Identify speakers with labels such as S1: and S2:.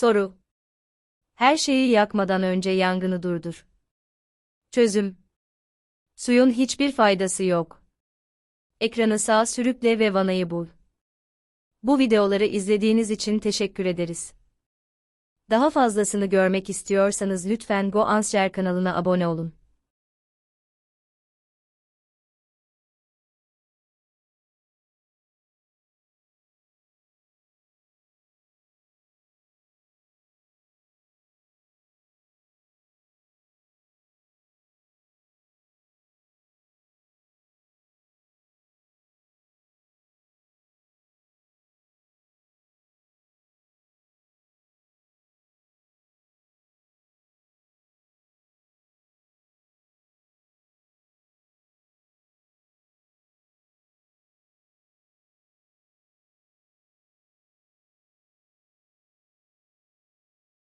S1: Soru. Her şeyi yakmadan önce yangını durdur. Çözüm. Suyun hiçbir faydası yok. Ekranı sağa sürükle ve vanayı bul. Bu videoları izlediğiniz için teşekkür ederiz. Daha fazlasını görmek istiyorsanız lütfen GoAnswer kanalına abone olun.